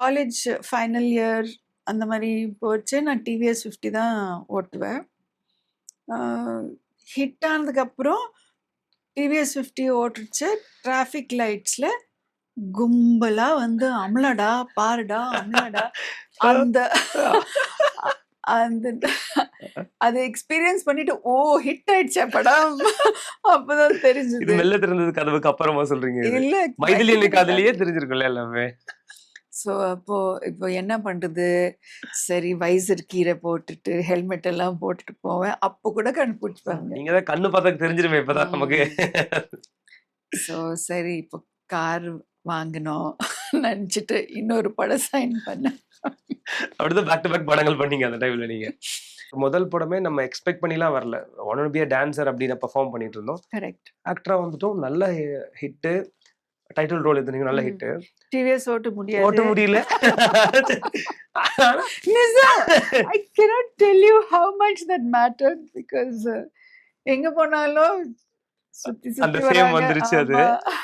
College final year அந்த மாதிரி போச்சு. நான் டிவிஎஸ் ஃபிஃப்டி தான் ஓட்டுவேன். ஹிட் ஆனதுக்கப்புறம் டிவிஎஸ் ஃபிஃப்டி ஓட்டுச்சு. டிராஃபிக் லைட்ஸில் கும்பலா வந்து அமலடா பாருடா அமலடா. அந்த அந்த அதை எக்ஸ்பீரியன்ஸ் பண்ணிட்டு ஓ ஹிட் ஆயிடுச்சே படம். அப்பதான் தெரிஞ்சது. மெல்ல திறந்தது கதவுக்கு அப்புறமா சொல்றீங்க. இல்ல மைதிலியின் காதலியே தெரிஞ்சிருக்கும்ல எல்லாமே. ஸோ அப்போ இப்போ என்ன பண்றது? சரி வைசர் கீரை போட்டுட்டு ஹெல்மெட் எல்லாம் போட்டுட்டு போவேன். அப்போ கூட கண்டுபிடிப்பாங்க நீங்க தான் கண்ணு பார்த்தா தெரிஞ்சிருமே இப்பதான் நமக்கு. ஸோ சரி இப்போ கார் வாங்கினோம். நினச்சிட்டு இன்னொரு படம் சைன் பண்ணேன் அப்படிதான் பேக் டு பேக் படங்கள் பண்ணீங்க அந்த டைம்ல நீங்க. முதல் படமே நம்ம எக்ஸ்பெக்ட் பண்ணிலாம் வரல. ஒன் பி டான்சர் அப்படின்னு பெர்ஃபார்ம் பண்ணிட்டு இருந்தோம். கரெக்ட் ஆக்டரா வந்துட்டோம். நல்ல ஹிட்டு டைட்டில் ரோல் எடுத்தீங்க நல்ல ம். ஹிட்டு டிவிஎஸ் ஓட்ட ஓட்ட முடியாது முடியல. நிஜம். ஐ cannot tell you how much that mattered because எங்க போனாலும் சுத்தி சுத்தி வந்துருச்சு அது.